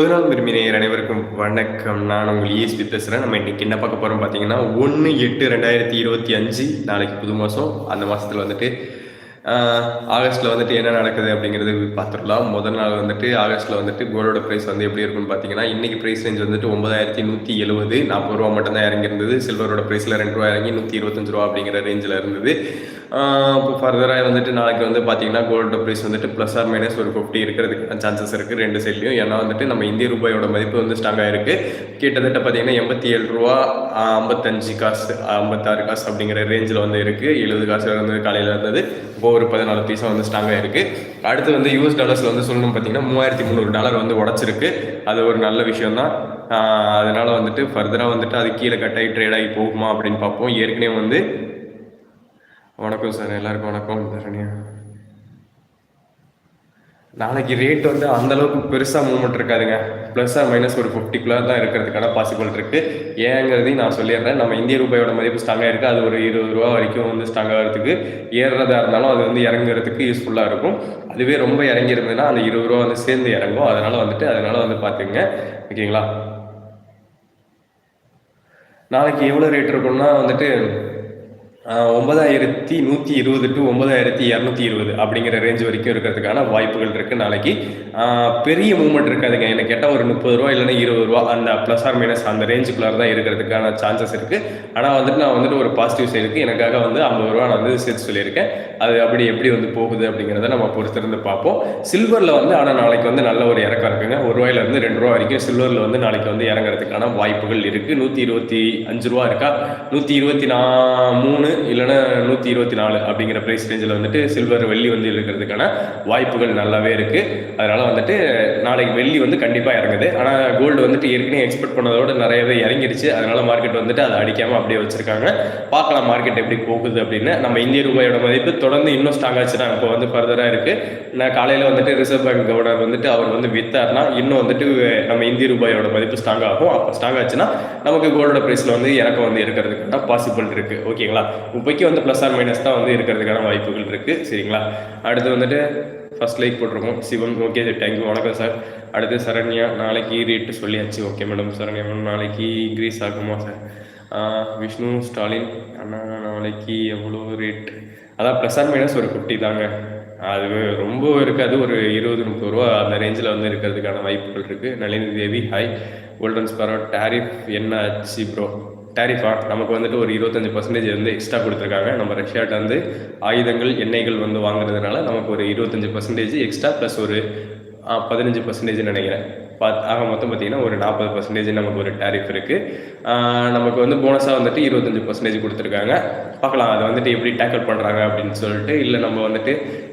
பொதுநாள் விரும்பினர் அனைவருக்கும் வணக்கம். நான் உங்கள் இஎஸ்பி பேசுகிறேன் நம்ம இன்றைக்கி என்ன பார்க்க போகிறோம் பார்த்தீங்கன்னா ஒன்று எட்டு ரெண்டாயிரத்தி இருபத்தி அஞ்சு நாளைக்கு புது மாதம் அந்த மாதத்தில் வந்துட்டு ஆகஸ்டில் வந்துட்டு என்ன நடக்குது அப்படிங்கிறது பார்த்துடலாம். முதல் நாள் வந்துட்டு ஆகஸ்ட்டில் வந்துட்டு கோல்டோட ப்ரைஸ் வந்து எப்படி இருக்கும்னு பார்த்தீங்கன்னா இன்றைக்கி ப்ரைஸ் ரேஞ்ச் வந்துட்டு ஒன்பதாயிரத்தி நூற்றி எழுபது நாற்பது ரூபா மட்டும் தான் இறங்கி இருந்தது சில்வரோட ப்ரைஸில் ரெண்டு ரூபா இறங்கி நூற்றி இருபத்தஞ்சு ரூபா அப்படிங்கிற ரேஞ்சில் இருந்தது. இப்போ ஃபர்தராக வந்துட்டு நாளைக்கு வந்து பார்த்தீங்கன்னா கோல்டு ப்ரைஸ் வந்துட்டு ப்ளஸ் ஆர் மைனஸ் ஒரு ஃபிஃப்டி இருக்கிறதுக்கு சான்சஸ் இருக்குது ரெண்டு சைட்லையும் ஏன்னா வந்துட்டு நம்ம இந்திய ரூபாயோட மதிப்பு வந்து ஸ்ட்ராங்காக இருக்குது கிட்டத்தட்ட பார்த்தீங்கன்னா எண்பத்தி ஏழு ரூபா ஐம்பத்தஞ்சு காசு ஐம்பத்தாறு காசு அப்படிங்கிற ரேஞ்சில் வந்து இருக்குது எழுபது காசு வந்து காலையில் இருந்தது. இப்போ ஒரு பதினாலு பீஸாக வந்து ஸ்ட்ராங்காக இருக்குது அடுத்து வந்து யூஎஸ் டாலர்ஸில் வந்து சொல்லணும் பார்த்தீங்கன்னா மூவாயிரத்தி முந்நூறு டாலர் வந்து உடச்சிருக்கு. அது ஒரு நல்ல விஷயம் தான் அதனால வந்துட்டு ஃபர்தராக வந்துட்டு அது கீழே கட்டாகி ட்ரேட் ஆகி போகுமா அப்படின்னு பார்ப்போம். ஏற்கனவே வந்து வணக்கம் சார் எல்லாருக்கும் வணக்கம். தரணியா நாளைக்கு ரேட் வந்து அந்த அளவுக்கு பெருசாக மூவ்மெண்ட் இருக்காதுங்க. ப்ளஸ்ஸாக மைனஸ் ஒரு ஃபிஃப்டிக்குள்ளே தான் இருக்கிறதுக்கான பாசிபிள் இருக்குது ஏங்கிறதையும் நான் சொல்லிடுறேன். நம்ம இந்திய ரூபாயோட மதிப்பு ஸ்ட்ராங்காக இருக்குது அது ஒரு இருபது ரூபா வரைக்கும் வந்து ஸ்ட்ராங்காக ஆகிறதுக்கு ஏறுறதா இருந்தாலும் அது வந்து இறங்குறதுக்கு யூஸ்ஃபுல்லாக இருக்கும். அதுவே ரொம்ப இறங்கி இருந்ததுன்னா அந்த இருபது ரூபா வந்து சேர்ந்து இறங்கும். அதனால் வந்துட்டு அதனால் வந்து பார்த்துங்க ஓகேங்களா? நாளைக்கு எவ்வளோ ரேட் இருக்கும்னா வந்துட்டு ஒன்பதாயிரத்தி நூற்றி இருபது டு ஒன்பதாயிரத்தி இரநூத்தி இருபது அப்படிங்கிற ரேஞ்ச் வரைக்கும் இருக்கிறதுக்கான வாய்ப்புகள் இருக்குது நாளைக்கு. பெரிய மூவ்மெண்ட் இருக்காதுங்க. எனக்கு கேட்டால் ஒரு முப்பது ரூபா இல்லைன்னா இருபது ரூபா அந்த ப்ளஸ் ஆர் மைனஸ் அந்த ரேஞ்சுக்குள்ளார தான் இருக்கிறதுக்கான சான்சஸ் இருக்குது ஆனால் வந்துட்டு நான் வந்துட்டு ஒரு பாசிட்டிவ் சைடுக்கு எனக்காக வந்து ஐம்பது ரூபா நான் வந்து சேர்த்து சொல்லியிருக்கேன். அது அப்படி எப்படி வந்து போகுது அப்படிங்கிறத நம்ம பொறுத்திருந்து பார்ப்போம். சில்வரில் வந்து ஆனால் நாளைக்கு வந்து நல்ல ஒரு இறக்கம் இருக்குங்க. ஒரு ரூபாயிலேருந்து ரெண்டு ரூபா வரைக்கும் சில்வரில் வந்து நாளைக்கு வந்து இறங்குறதுக்கான வாய்ப்புகள் இருக்குது நூற்றி இருபத்தி அஞ்சு ரூபா இருக்கா? நூற்றி இருபத்தி நா மூணு இல்லைன்னா நூற்றி இருபத்தி நாலு அப்படிங்கிற ப்ரைஸ் ரேஞ்சில் வந்துட்டு சில்வர் வெள்ளி வந்து இருக்கிறதுக்கான வாய்ப்புகள் நல்லாவே இருக்குது அதனால் வந்துட்டு நாளைக்கு வெள்ளி வந்து கண்டிப்பாக இறங்குது. ஆனால் கோல்டு வந்துட்டு ஏற்கனவே எக்ஸ்பெக்ட் பண்ணதோட நிறையவே இறங்கிடுச்சு அதனால் மார்க்கெட் வந்துட்டு அதை அடிக்காமல் அப்படியே வச்சுருக்காங்க. பார்க்கலாம் மார்க்கெட் எப்படி போகுது அப்படின்னு. நம்ம இந்திய ரூபாயோட மதிப்பு தொடர்ந்து இன்னும் ஸ்ட்ராங் ஆச்சுன்னா இப்போ வந்து ஃபர்தராக இருக்குது நான் காலையில் வந்துட்டு ரிசர்வ் பேங்க் கவர்னர் வந்துட்டு அவர் வந்து வித்தார்னா இன்னும் வந்துட்டு நம்ம இந்திய ரூபாயோட மதிப்பு ஸ்ட்ராங் ஆகும். அப்போ ஸ்ட்ராங் ஆச்சுன்னா நமக்கு கோல்டோட ப்ரைஸில் வந்து இறக்கம் வந்து இருக்கிறதுக்கு தான் பாசிபிள் இருக்குது ஓகேங்களா? இப்போக்கி வந்து ப்ளஸ் ஆர் மைனஸ் தான் வந்து இருக்கிறதுக்கான வாய்ப்புகள் இருக்குது சரிங்களா? அடுத்து வந்துட்டு ஃபர்ஸ்ட் லைக் போட்டிருக்கோம். Sivam okay sir thank you வணக்கம் சார் அடுத்து சரண்யா நாளைக்கு ரேட்டு சொல்லியாச்சு. ஓகே மேடம் சரண்யா மேடம் நாளைக்கு இன்க்ரீஸ் ஆகுமா சார் விஷ்ணு ஸ்டாலின் அண்ணா நாளைக்கு எவ்வளோ ரேட் அதான் ப்ளஸ் ஆர் மைனஸ் ஒரு ஃபிஃப்டி தாங்க. அது ரொம்ப இருக்காது. ஒரு இருபது முப்பது ரூபா அந்த ரேஞ்சில் வந்து இருக்கிறதுக்கான வாய்ப்புகள் இருக்குது Nalini Devi hi golden sparrow tariff என்ன ஆச்சு ப்ரோ டேரிஃபா நமக்கு வந்துட்டு ஒரு இருபத்தஞ்சு பர்சன்டேஜ் வந்து எக்ஸ்ட்ரா கொடுத்துருக்காங்க. நம்ம ரஷ்யாட்ட வந்து ஆயுதங்கள் எண்ணெய்கள் வந்து வாங்குறதுனால நமக்கு ஒரு இருபத்தஞ்சு பர்சன்டேஜ் எக்ஸ்ட்ரா ப்ளஸ் ஒரு பதினஞ்சு பர்சன்டேஜ் நினைக்கிறேன். பத் ஆக மொத்தம் பார்த்தீங்கன்னா ஒரு நாற்பது பர்சன்டேஜ் நமக்கு ஒரு டேரிஃப் இருக்குது நமக்கு வந்து போனஸாக வந்துட்டு இருபத்தஞ்சு பர்சன்டேஜ் கொடுத்துருக்காங்க. பார்க்கலாம் அதை வந்துட்டு எப்படி டேக்கிள் பண்ணுறாங்க அப்படின்னு சொல்லிட்டு இல்லை நம்ம வந்துட்டு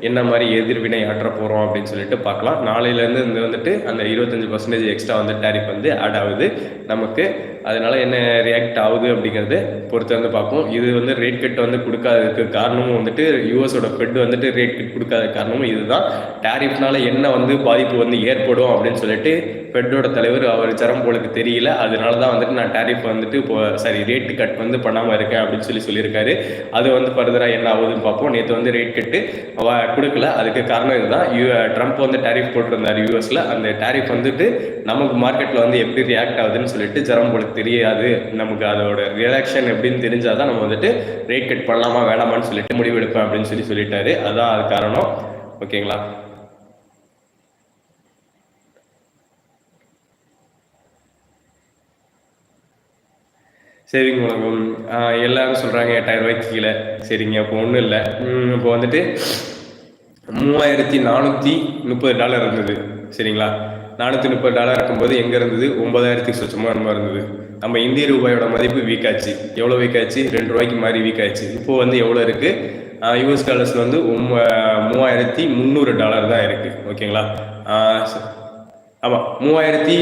என்ன மாதிரி எதிர்வினை ஆற்ற போகிறோம் அப்படின்னு சொல்லிட்டு பார்க்கலாம். நாளையிலேருந்து இந்த வந்துட்டு அந்த இருபத்தஞ்சு பர்சன்டேஜ் எக்ஸ்ட்ரா வந்து டேரிஃப் வந்து ஆட் ஆகுது. நமக்கு அதனால என்ன ரியாக்ட் ஆகுது அப்படிங்கிறது பொறுத்து வந்து பார்ப்போம். இது வந்து ரேட் கட் வந்து கொடுக்காததுக்கு காரணமும் வந்துட்டு யூஎஸோட ஃபெட் வந்துட்டு ரேட் கட் கொடுக்காத காரணமும் இதுதான். டேரிஃப்னால என்ன வந்து பாதிப்பு வந்து ஏற்படும் அப்படின்னு சொல்லிட்டு ஃபெட்டோட தலைவர் அவர் சரம் போலுக்கு தெரியல. அதனால தான் வந்துட்டு நான் டேரிஃப் வந்துட்டு இப்போ சாரி ரேட் கட் வந்து பண்ணாமல் இருக்கேன் அப்படின்னு சொல்லி சொல்லியிருக்காரு. அது வந்து ஃபர்தராக என்ன ஆகுதுன்னு பார்ப்போம். நேற்று வந்து ரேட் கட்டு கொடுக்கல. அதுக்கு காரணம் இதுதான். யூ ட்ரம்ப் வந்து டேரிஃப் போட்டிருந்தார் யூஎஸில் அந்த டேரிஃப் வந்துட்டு நமக்கு மார்க்கெட்டில் வந்து எப்படி ரியாக்ட் ஆகுதுன்னு சொல்லிட்டு ஜரம் தெரியாது. நமக்கு அதோட ரியாக்ஷன் எப்படின்னு தெரிஞ்சாதான் நம்ம வந்துட்டு ரேட் கட் பண்ணலாமா வேணாமான்னு சொல்லிட்டு முடிவெடுப்பேன் அப்படின்னு சொல்லி சொல்லிட்டாரு. அதான் அது காரணம். ஓகேங்களா? சேவிங் வழங்கும். எல்லாரும் சொல்கிறாங்க எட்டாயிரம் ரூபாய்க்கு கீழே. சரிங்க அப்போ ஒன்றும் இல்லை. இப்போ வந்துட்டு மூவாயிரத்தி நானூற்றி முப்பது டாலர் இருந்தது. சரிங்களா? நானூற்றி முப்பது டாலர் இருக்கும்போது எங்கே இருந்தது? ஒன்பதாயிரத்தி சொச்சமாக என்னமோ இருந்தது. நம்ம இந்திய ரூபாயோட மதிப்பு வீக் ஆச்சு எவ்வளோ வீக் ஆச்சு ரெண்டு ரூபாய்க்கு மாதிரி வீக் ஆச்சு இப்போ வந்து எவ்வளோ இருக்குது யூஎஸ் டாலர்ஸ் வந்து ஒம்ப- மூவாயிரத்தி முந்நூறு டாலர் தான் இருக்குது ஓகேங்களா? ஆமாம் மூவாயிரத்தி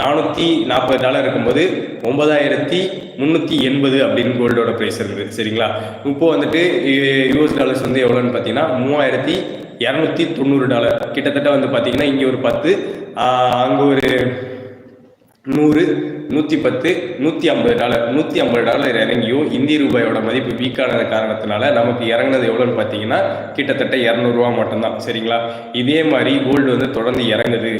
நானூற்றி நாற்பது டாலர் இருக்கும்போது ஒன்பதாயிரத்தி முந்நூற்றி எண்பது அப்படின்னு கோல்டோட ப்ரைஸ் இருக்குது. சரிங்களா? இப்போ வந்துட்டு யூஎஸ் டாலர்ஸ் வந்து எவ்வளோன்னு பார்த்தீங்கன்னா மூவாயிரத்தி இரநூத்தி தொண்ணூறு டாலர். கிட்டத்தட்ட வந்து பார்த்தீங்கன்னா இங்கே ஒரு பத்து அங்கே ஒரு நூறு நூற்றி பத்து நூற்றி ஐம்பது டாலர் நூற்றி ஐம்பது டாலர் இறங்கியும் இந்திய ரூபாயோட மதிப்பு வீக்கானது காரணத்தினால நமக்கு இறங்குனது எவ்வளோன்னு பார்த்தீங்கன்னா கிட்டத்தட்ட இரநூறுவா மட்டும்தான். சரிங்களா? இதே மாதிரி கோல்டு வந்து தொடர்ந்து இறங்குது.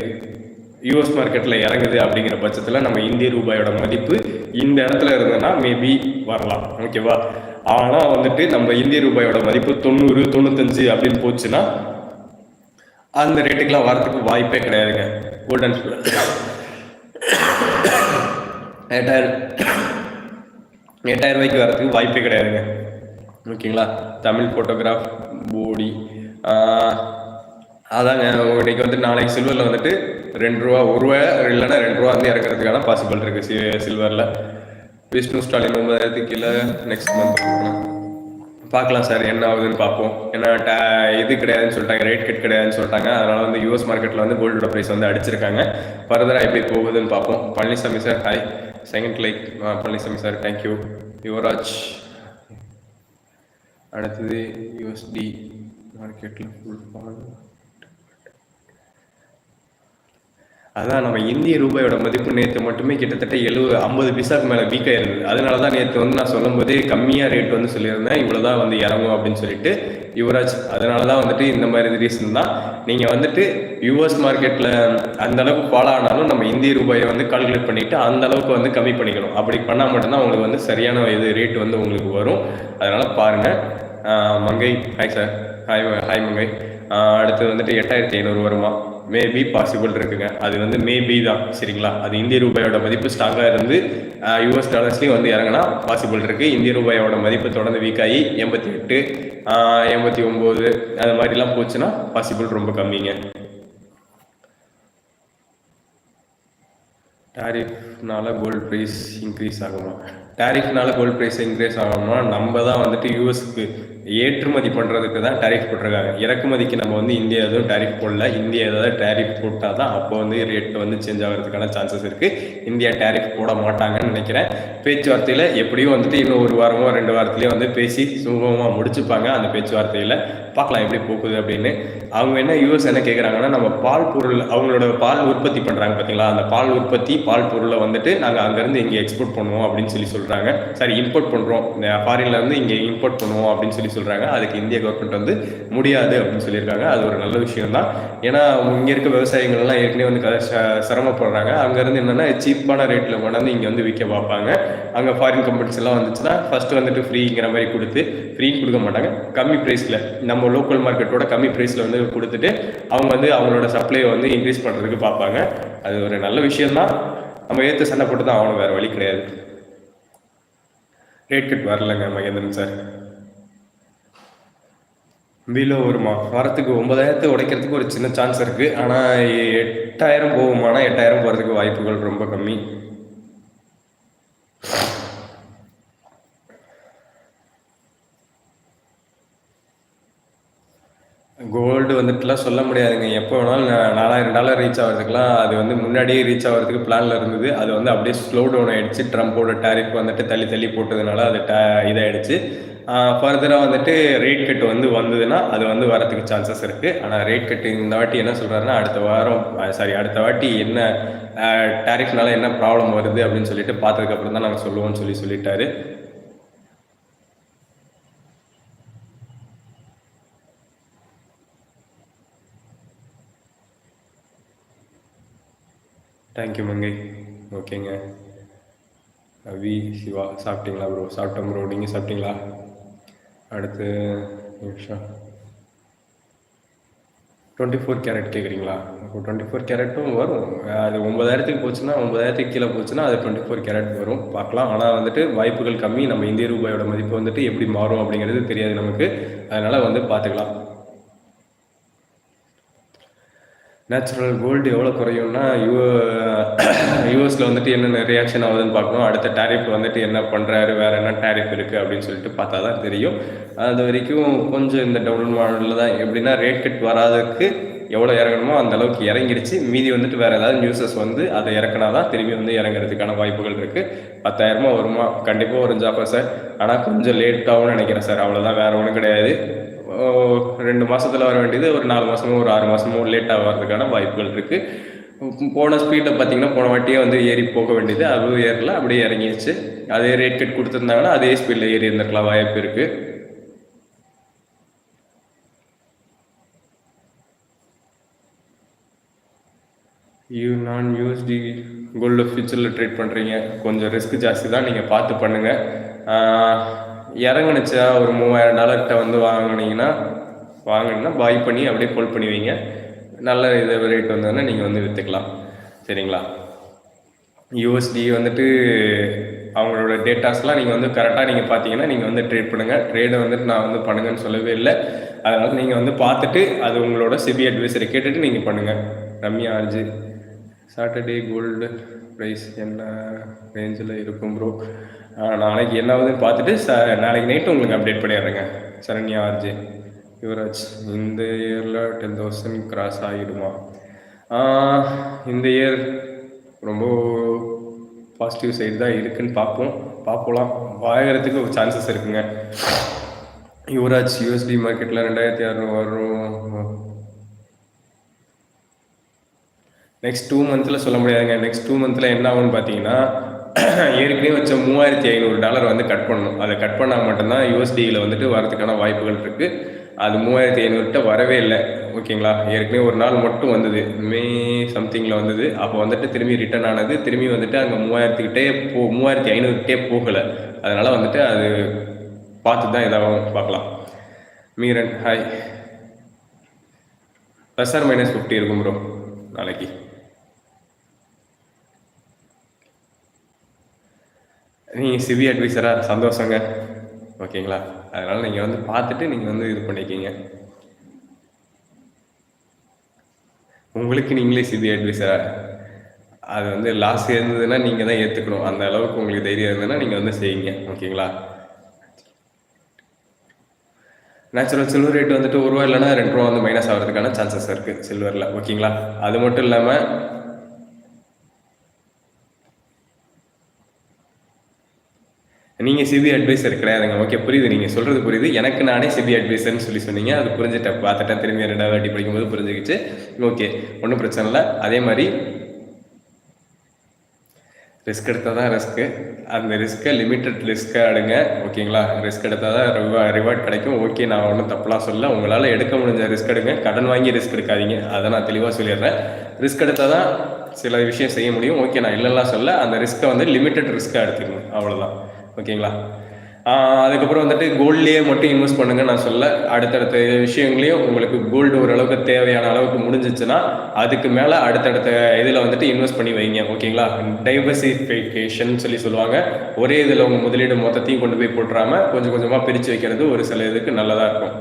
யூஎஸ் மார்க்கெட்டில் இறங்குது அப்படிங்கிற பட்சத்தில் நம்ம இந்திய ரூபாயோட மதிப்பு இந்த இடத்துல இருந்ததுன்னா மேபி வரலாம். ஓகேவா ஆனால் வந்துட்டு நம்ம இந்திய ரூபாயோட மதிப்பு தொண்ணூறு தொண்ணூத்தஞ்சு அப்படின்னு போச்சுன்னா அந்த ரேட்டுக்கெலாம் வரத்துக்கு வாய்ப்பே கிடையாதுங்க. கோல்டன் எட்டாயிரம் எட்டாயிரம் ரூபாய்க்கு வரதுக்கு வாய்ப்பே கிடையாதுங்க. ஓகேங்களா? தமிழ் ஃபோட்டோகிராஃப் போடி அதாங்க இன்னைக்கு வந்து நாளைக்கு சில்வரில் வந்துட்டு ரெண்டு ரூபா ஒரு ரூபா இல்லைன்னா ரெண்டு ரூபா வந்து இறக்குறதுக்கான பாசிபிள் இருக்குது சி சில்வரில் விஷ்ணு ஸ்டாலின் ஒன்பதாயிரத்துக்கு கீழே நெக்ஸ்ட் மந்த் பார்க்கலாம் சார் என்ன ஆகுதுன்னு பார்ப்போம். ஏன்னா இது கிடையாதுன்னு சொல்லிட்டாங்க ரேட் கட் கிடையாதுன்னு சொல்லிட்டாங்க. அதனால் வந்து யூஎஸ் மார்க்கெட்டில் வந்து கோல்டோட ப்ரைஸ் வந்து அடிச்சிருக்காங்க. ஃபர்தராக எப்படி போகுதுன்னு பார்ப்போம். Palanisamy sir hi second like Palanisamy sir thank you Yuvaraj அடுத்தது யூஎஸ்டி மார்க்கெட்டில் ஃபுல் அதான் நம்ம இந்திய ரூபாயோட மதிப்பு நேற்று மட்டுமே கிட்டத்தட்ட எழுபது ஐம்பது பைசாக்கு மேலே வீக்காக இருந்தது அதனால தான் நேற்று வந்து நான் சொல்லும் போதே கம்மியாக ரேட் வந்து சொல்லியிருந்தேன். இவ்வளோ தான் வந்து இறங்கும் அப்படின்னு சொல்லிட்டு யுவராஜ் அதனால தான் வந்துட்டு இந்த மாதிரி ரீசன் தான். நீங்கள் வந்துட்டு யூஎஸ் மார்க்கெட்டில் அந்த அளவுக்கு ஃபாலோ ஆனாலும் நம்ம இந்திய ரூபாயை வந்து கால்குலேட் பண்ணிவிட்டு அந்த அளவுக்கு வந்து கம்மி பண்ணிக்கணும். அப்படி பண்ணால் மட்டும்தான் உங்களுக்கு வந்து சரியான இது ரேட் வந்து உங்களுக்கு வரும். அதனால் பாருங்கள் மங்கை. ஹாய் சார் ஹாய் ஹாய் மங்கை. அடுத்து வந்துட்டு எட்டாயிரத்தி ஐநூறு வருமா? மேபி பாசிபிள் இருக்குங்க. அது வந்து மேபி தான் சரிங்களா? அது இந்திய ரூபாயோட மதிப்பு ஸ்ட்ராங்காக இருந்து யூஎஸ் டாலர்ஸ்லேயும் வந்து இறங்கினா பாசிபிள் இருக்குது இந்திய ரூபாயோட மதிப்பு தொடர்ந்து வீக்காகி எண்பத்தி எட்டு எண்பத்தி ஒம்பது அது மாதிரிலாம் போச்சுன்னா பாசிபிள் ரொம்ப கம்மிங்க. டாரிஃப்னால கோல்டு ப்ரைஸ் இன்க்ரீஸ் ஆகுமா? டாரிஃப்னால கோல்டு ப்ரைஸ் இன்க்ரீஸ் ஆகும்னா நம்ம தான் வந்துட்டு யூஎஸ்க்கு ஏற்றுமதி பண்ணுறதுக்கு தான் டேரிஃப் போட்டிருக்காங்க. இறக்குமதிக்கு நம்ம வந்து இந்தியா எதுவும் டேரிஃப் போடல. இந்தியா ஏதாவது டேரிஃப் போட்டால் தான் அப்போ வந்து ரேட் வந்து சேஞ்ச் ஆகிறதுக்கான சான்சஸ் இருக்குது இந்தியா டேரிஃப் போட மாட்டாங்கன்னு நினைக்கிறேன். பேச்சுவார்த்தையில் எப்படியும் வந்துட்டு இன்னும் ஒரு வாரமோ ரெண்டு வாரத்துலேயே வந்து பேசி சுமூகமாக முடிச்சுப்பாங்க. அந்த பேச்சுவார்த்தையில் பார்க்கலாம் எப்படி போகுது அப்படின்னு. அவங்க என்ன யூஎஸ் என்ன கேட்குறாங்கன்னா நம்ம பால் பொருள் அவங்களோட பால் உற்பத்தி பண்ணுறாங்க பார்த்தீங்களா அந்த பால் உற்பத்தி பால் பொருளை வந்துட்டு நாங்கள் அங்கேருந்து இங்கே எக்ஸ்போர்ட் பண்ணுவோம் அப்படின்னு சொல்லி சொல்கிறாங்க சரி இம்போர்ட் பண்ணுறோம் ஃபாரின்லேருந்து இங்கே இம்போர்ட் பண்ணுவோம் அப்படின்னு சொல்லி சொல்கிறாங்க அதுக்கு இந்திய கவர்மெண்ட் வந்து முடியாது அப்படின்னு சொல்லியிருக்காங்க. அது ஒரு நல்ல விஷயம் தான் ஏன்னா இங்கே இருக்க விவசாயிகள்லாம் ஏற்கனவே வந்து சிரமப்படுறாங்க. அங்கேருந்து என்னென்னா சீப்பான ரேட்டில் கொண்டாந்து இங்கே வந்து விற்க பார்ப்பாங்க. அங்கே ஃபாரின் கம்பெனிஸ் எல்லாம் வந்துச்சுன்னா ஃபஸ்ட்டு வந்துட்டு ஃப்ரீங்கிற மாதிரி கொடுத்து ஃப்ரீன்னு கொடுக்க மாட்டாங்க. கம்மி ப்ரைஸில் நம்ம லோக்கல் மார்க்கெட்டோட கம்மி ப்ரைஸில் வந்து கொடுத்துட்டு அவங்க வந்து அவங்களோட சப்ளையை வந்து இன்க்ரீஸ் பண்ணுறதுக்கு பார்ப்பாங்க. அது ஒரு நல்ல விஷயம்தான். நம்ம ஏற்று சண்டை போட்டு தான் ஆகணும். வேறு வழி கிடையாது. ரேட் கட் வரலங்க மகேந்திரன் சார் பிலோ வருமா வரத்துக்கு ஒன்பதாயிரத்து உடைக்கிறதுக்கு ஒரு சின்ன சான்ஸ் இருக்குது ஆனால் எட்டாயிரம் போகுமானா எட்டாயிரம் போகிறதுக்கு வாய்ப்புகள் ரொம்ப கம்மி. கோல்டு சொல்ல முடியாதுங்க. எப்போ வேணாலும் நாலாயிரம் டாலர் ரீச் ஆகிறதுக்குலாம் அது வந்து முன்னாடியே ரீச் ஆகிறதுக்கு பிளானில் இருந்தது. அது வந்து அப்படியே ஸ்லோ டவுன் ஆகிடுச்சு ட்ரம்ப்போட டேரிஃப் வந்துட்டு தள்ளி தள்ளி போட்டதுனால அது ட இதாகிடுச்சு ஃபர்தராக வந்துட்டு ரேட் கட் வந்து வந்ததுன்னா அது வந்து வரதுக்கு சான்சஸ் இருக்குது ஆனால் ரேட் கட் இந்த வாட்டி என்ன சொல்கிறாருன்னா அடுத்த வாரம் சாரி அடுத்த வாட்டி என்ன டேரிஃப்னால என்ன ப்ராப்ளம் வருது அப்படின்னு சொல்லிட்டு பார்த்ததுக்கப்புறம் தான் நாங்கள் சொல்லுவோம்னு சொல்லி சொல்லிட்டாரு. தேங்க்யூ மங்கை ஓகேங்க ரவி சிவா சாப்பிட்டீங்களா ப்ரோ சாப்பிட்டோம் ப்ரோ நீங்கள் சாப்பிட்டீங்களா? அடுத்து நிமிஷம். டுவெண்ட்டி ஃபோர் கேரட் கேட்குறீங்களா இப்போ டுவெண்ட்டி ஃபோர் கேரட்டும் வரும். அது ஒன்பதாயிரத்துக்கு போச்சுன்னா ஒன்பதாயிரத்துக்கு கீழே போச்சுன்னா அது டுவெண்ட்டி ஃபோர் கேரட் வரும். பார்க்கலாம். ஆனால் வந்துட்டு வாய்ப்புகள் கம்மி. நம்ம இந்திய ரூபாயோட மதிப்பு வந்துட்டு எப்படி மாறும் அப்படிங்கிறது தெரியாது நமக்கு. அதனால் வந்து பார்த்துக்கலாம். நேச்சுரல் கோல்டு எவ்வளோ குறையும்னா யூ யூஎஸில் வந்துட்டு என்னென்ன ரியாக்ஷன் ஆகுதுன்னு பார்க்கணும். அடுத்த டேரிஃப் வந்துட்டு என்ன பண்ணுறாரு வேறு என்ன டேரிஃப் இருக்குது அப்படின்னு சொல்லிட்டு பார்த்தா தான் தெரியும். அது வரைக்கும் கொஞ்சம் இந்த டவுன் மாடலில் தான். எப்படின்னா ரேட் கட் வராததுக்கு எவ்வளோ இறங்கணுமோ அந்த அளவுக்கு இறங்கிடுச்சு. மீதி வந்துட்டு வேறு ஏதாவது நியூஸஸ் வந்து அதை இறக்குனா தான் திரும்பி வந்து இறங்குறதுக்கான வாய்ப்புகள் இருக்குது பத்தாயிரமா வருமா? கண்டிப்பாக வரும் ஜாப்பா சார் ஆனால் கொஞ்சம் லேட்டாகும்னு நினைக்கிறேன் சார் அவ்வளோதான் வேறு ஒன்றும் கிடையாது. ரெண்டு மாதத்தில் வர வேண்டியது ஒரு நாலு மாதமோ ஒரு ஆறு மாதமோ லேட்டாக வர்றதுக்கான வாய்ப்புகள் இருக்குது போன ஸ்பீடில் பார்த்தீங்கன்னா போன வாட்டியே வந்து ஏறி போக வேண்டியது அதுவும் ஏறல அப்படியே இறங்கிடுச்சு அதே ரேட் கட் கொடுத்துருந்தாங்கன்னா அதே ஸ்பீடில் ஏறி இருந்திருக்கலாம் வாய்ப்பு இருக்குது யூ நான் யூஎஸ்டி கோல்டு ஃபியூச்சரில் ட்ரேட் பண்ணுறீங்க கொஞ்சம் ரிஸ்க் ஜாஸ்தி தான் நீங்கள் பார்த்து பண்ணுங்கள் இறங்குனுச்சா? ஒரு மூவாயிரம் டாலர்கிட்ட வந்து வாங்கினீங்கன்னா வாங்கினீங்கன்னா பாய் பண்ணி அப்படியே ஹோல்ட் பண்ணி வைங்க நல்ல இது ரேட் வந்ததுன்னா நீங்கள் வந்து விற்றுக்கலாம் சரிங்களா? யூஎஸ்டி வந்துட்டு அவங்களோட டேட்டாஸ்லாம் நீங்கள் வந்து கரெக்டாக நீங்கள் பார்த்தீங்கன்னா நீங்கள் வந்து ட்ரேட் பண்ணுங்கள் ட்ரேடை வந்துட்டு நான் வந்து பண்ணுங்கன்னு சொல்லவே இல்லை. அதனால் நீங்கள் வந்து பார்த்துட்டு அது உங்களோட சிபி அட்வைஸரை கேட்டுட்டு நீங்கள் பண்ணுங்கள் Ramya RG Saturday gold price என்ன ரேஞ்சில் இருக்கும் ப்ரோ நாளைக்கு என்ன ஆகுதுன்னு பார்த்துட்டு ச நாளைக்கு நைட்டு உங்களுக்கு அப்டேட் பண்ணிடுறேங்க. சரண்யா ஆர்ஜே யுவராஜ் இந்த இயரில் டென் தௌசண்ட் கிராஸ் ஆகிடுமா? இந்த இயர் ரொம்ப பாசிட்டிவ் சைடு தான் இருக்குன்னு பார்ப்போம். பார்ப்போலாம். வாயறதுக்கு ஒரு சான்சஸ் இருக்குங்க. யுவராஜ் யூஎஸ்டி மார்க்கெட்டில் ரெண்டாயிரத்தி அறநூறு வரும். நெக்ஸ்ட் டூ மந்த்தில் சொல்ல முடியாதுங்க. நெக்ஸ்ட் டூ மந்த்தில் என்ன ஆகும்னு பார்த்தீங்கன்னா ஏற்கனவே வச்ச மூவாயிரத்தி ஐநூறு டாலர் வந்து கட் பண்ணணும். அதை கட் பண்ணால் மட்டும்தான் யூஎஸ்டியில் வந்துட்டு வரதுக்கான வாய்ப்புகள் இருக்குது அது மூவாயிரத்தி ஐநூறுகிட்ட வரவே இல்லை. ஓகேங்களா? ஏற்கனவே ஒரு நாள் மட்டும் வந்தது. மே சம்திங்கில் வந்தது. அப்போ வந்துட்டு திரும்பி ரிட்டர்ன் ஆனது. திரும்பி வந்துட்டு அங்கே மூவாயிரத்துக்கிட்டே போ மூவாயிரத்தி ஐநூறுகிட்டே போகலை. அதனால் வந்துட்டு அது பார்த்து தான் எதாவது பார்க்கலாம். Meeran hi plus or minus fifty இருக்கும் ப்ரோ நாளைக்கு. நீங்கள் சிவி அட்வைசராக சந்தோஷங்க. ஓகேங்களா? அதனால் நீங்கள் வந்து பார்த்துட்டு நீங்கள் வந்து இது பண்ணிக்கிங்க. உங்களுக்கு நீங்களே சிபி அட்வைசராக அது வந்து லாஸ் இருந்ததுன்னா நீங்கள் தான் ஏற்றுக்கணும் அந்த அளவுக்கு உங்களுக்கு தைரியம் இருந்ததுன்னா நீங்கள் வந்து செய்யுங்க. ஓகேங்களா? நேச்சுரல் சில்வர் ரேட் வந்துட்டு ஒரு ரூபா இல்லைன்னா ரெண்டு ரூபா வந்து மைனஸ் ஆகிறதுக்கான சான்சஸ் இருக்குது சில்வரில் ஓகேங்களா? அது மட்டும் இல்லாமல் நீங்கள் சிபி அட்வைசர் கிடையாதுங்க. ஓகே புரியுது. நீங்கள் சொல்கிறது புரியுது. எனக்கு நானே சிபி அட்வைசர்னு சொல்லி சொன்னீங்க. அது புரிஞ்சுட்டேன் பார்த்துட்டேன். திரும்பி ரெண்டாவது வாட்டி படிக்கும்போது புரிஞ்சுக்கிச்சு. ஓகே ஒன்றும் பிரச்சனை இல்லை. அதே மாதிரி ரிஸ்க் எடுத்தால் தான் ரிஸ்க்கு அந்த ரிஸ்க்கை லிமிட்டட் ரிஸ்க்காக எடுங்க. ஓகேங்களா? ரிஸ்க் எடுத்தால் தான் ரிவா ரிவார்ட் கிடைக்கும். ஓகே நான் ஒன்றும் தப்பெலாம் சொல்ல உங்களால் எடுக்க முடிஞ்ச ரிஸ்க் எடுங்க. கடன் வாங்கி ரிஸ்க் எடுக்காதீங்க. அதை நான் தெளிவாக சொல்லிடுறேன். ரிஸ்க் எடுத்தால் தான் சில விஷயம் செய்ய முடியும். ஓகே நான் இல்லைலாம் சொல்ல அந்த ரிஸ்க்கை வந்து லிமிட்டட் ரிஸ்க்காக எடுத்துக்கணும். அவ்வளோதான் ஓகேங்களா? அதுக்கப்புறம் வந்துட்டு கோல்ட்லேயே மட்டும் இன்வெஸ்ட் பண்ணுங்க நான் சொல்ல அடுத்தடுத்த விஷயங்களையும் உங்களுக்கு கோல்டு ஓரளவுக்கு தேவையான அளவுக்கு முடிஞ்சிச்சுன்னா அதுக்கு மேலே அடுத்தடுத்த இதில் வந்துட்டு இன்வெஸ்ட் பண்ணி வைங்க ஓகேங்களா? டைவர்சிஃபிகேஷன் சொல்லி சொல்லுவாங்க. ஒரே இதில் உங்கள் முதலீடு மொத்தத்தையும் கொண்டு போய் போட்டுறாமல் கொஞ்சம் கொஞ்சமாக பிரித்து வைக்கிறது ஒரு சில இதுக்கு நல்லதாக இருக்கும்.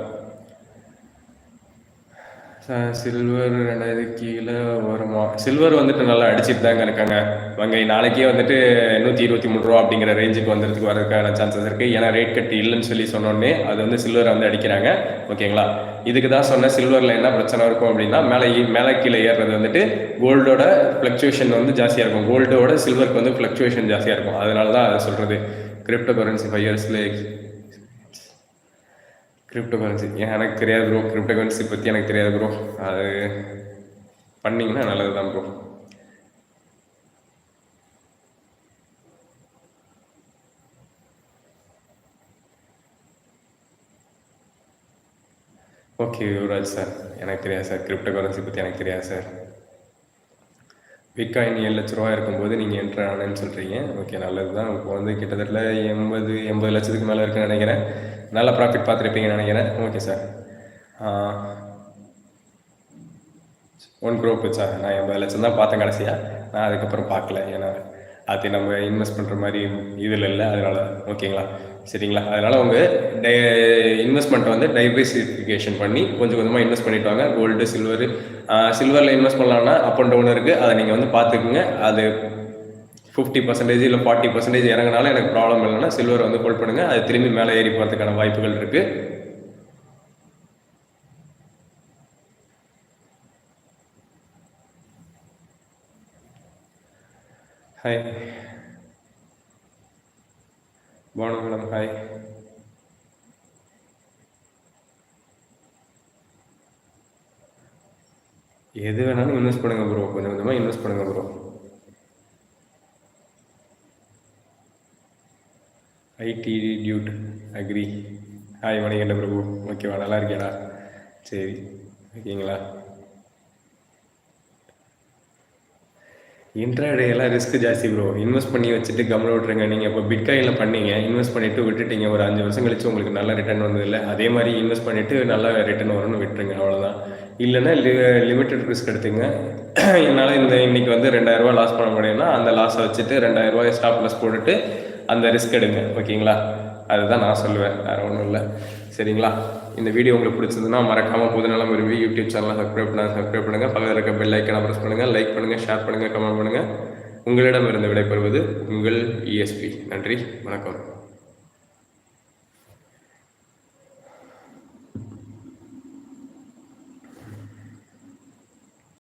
சில்வர் ரெண்டாயிரத்து கீழே வருமா? சில்வர் வந்துட்டு நல்லா அடிச்சிட்டு தாங்க இருக்காங்க. வங்கை நாளைக்கே வந்துட்டு நூற்றி இருபத்தி மூணு ரூபா அப்படிங்கிற ரேஞ்சுக்கு வந்துறதுக்கு வரதுக்கான சான்சஸ் இருக்குது ஏன்னா ரேட் கட்டு இல்லைன்னு சொல்லி சொன்னோடனே அது வந்து சில்வர் வந்து அடிக்கிறாங்க. ஓகேங்களா? இதுக்கு தான் சொன்ன சில்வரில் என்ன பிரச்சனை இருக்கும் அப்படின்னா மேலே மேலே கீழே ஏறுறது வந்துட்டு கோல்டோட ஃப்ளக்சுவேஷன் வந்து ஜாஸ்தியாக இருக்கும். கோல்டோட சில்வருக்கு வந்து ஃப்ளக்சுவேஷன் ஜாஸ்தியாக இருக்கும். அதனால தான் அதை சொல்கிறது கிரிப்டோ கரன்சி ஃபைவ் இயர்ஸில் கிரிப்டோ கரன்சி எனக்கு தெரியாது ப்ரோ கிரிப்டோ கரன்சி பற்றி எனக்கு தெரியாது ப்ரோ அது பண்ணிங்கன்னா நல்லது தான் ப்ரோ ஓகே யுவராஜ் சார் எனக்கு தெரியாது சார் கிரிப்டோ கரன்சி பற்றி எனக்கு தெரியாது சார் பிட்காயின் ஏழு லட்ச ரூபா இருக்கும்போது நீங்கள் என்ட்ரு ஆனேன்னு சொல்கிறீங்க ஓகே நல்லது தான் இப்போ வந்து கிட்டத்தட்ட எண்பது எண்பது லட்சத்துக்கு மேலே இருக்குன்னு நினைக்கிறேன். நல்ல ப்ராஃபிட் பார்த்துருப்பீங்கன்னு நினைக்கிறேன். Okay sir one crore sir நான் எண்பது லட்சம் தான் பார்த்தேன் கடைசியாக நான் அதுக்கப்புறம் பார்க்கல. ஏன்னா அது நம்ம இன்வெஸ்ட் பண்ணுற மாதிரி இதில் இல்லை. அதனால் ஓகேங்களா சரிங்களா? அதனால் உங்கள் டை இன்வெஸ்ட்மெண்ட்டை வந்து டைவர்சிஃபிகேஷன் பண்ணி கொஞ்சம் கொஞ்சமாக இன்வெஸ்ட் பண்ணிட்டு வாங்க. கோல்டு சில்வரு சில்வரில் இன்வெஸ்ட் பண்ணலான்னா அப் அண்ட் டவுன் இருக்குது அதை நீங்கள் வந்து பார்த்துக்குங்க. அது ஃபிஃப்டி பர்சன்டேஜ் இல்லை ஃபார்ட்டி பர்சன்டேஜ் இறங்கினாலும் எனக்கு ப்ராப்ளம் இல்லைன்னா சில்வர் வந்து ஹோல்ட் பண்ணுங்கள் அது திரும்பி மேலே ஏறி போகிறதுக்கான வாய்ப்புகள் இருக்குது ஹாய் பானு மேடம் ஹாய் எது வேணாலும் இன்வெஸ்ட் பண்ணுங்க ப்ரோ கொஞ்சம் கொஞ்சமாக இன்வெஸ்ட் பண்ணுங்க bro IT dude agri hi Vanikanda Prabhu. ஓகேவா நல்லா இருக்கேடா சரி ஓகேங்களா இன்ட்ராடேலாம் ரிஸ்க் ஜாஸ்தி ப்ரோ இன்வெஸ்ட் பண்ணி வச்சுட்டு கம்மில் விட்ருங்க நீங்கள் இப்போ பிட்காயினில் பண்ணீங்க இன்வெஸ்ட் பண்ணிவிட்டு விட்டுட்டீங்க. ஒரு அஞ்சு வருஷம் கழிச்சு உங்களுக்கு நல்ல ரிட்டர்ன் வந்ததில்ல. அதே மாதிரி இன்வெஸ்ட் பண்ணிவிட்டு நல்ல ரிட்டர்ன் வரும்னு விட்டுருங்க அவ்வளோதான் இல்லைன்னா லி லிமிட்டட் ரிஸ்க் எடுத்துங்க. என்னால் இந்த இன்னைக்கு வந்து ரெண்டாயிரரூவா லாஸ் பண்ண முடியும்னா அந்த லாஸை வச்சுட்டு ரெண்டாயிரரூவா ஸ்டாப் லாஸ் போட்டுட்டு அந்த ரிஸ்க் எடுங்க ஓகேங்களா அதுதான் நான் சொல்லுவேன் வேறு ஒன்றும் இல்லை. சரிங்களா? இந்த வீடியோ உங்களுக்கு பிடிச்சதுன்னா மறக்காமல் புதுநலம் விரும்பி யூடியூப் சேனலை சப்ஸ்கிரைப் பண்ண சப்ஸ்கிரைப் பண்ணுங்கள் பக்கத்தில் இருக்க பெல் ஐக்கனை ப்ரெஸ் பண்ணுங்கள் லைக் பண்ணுங்கள் ஷேர் பண்ணுங்கள் கமெண்ட் பண்ணுங்கள் உங்களிடம் இருந்து விடைபெறுவது உங்கள் இஎஸ்பி நன்றி வணக்கம்.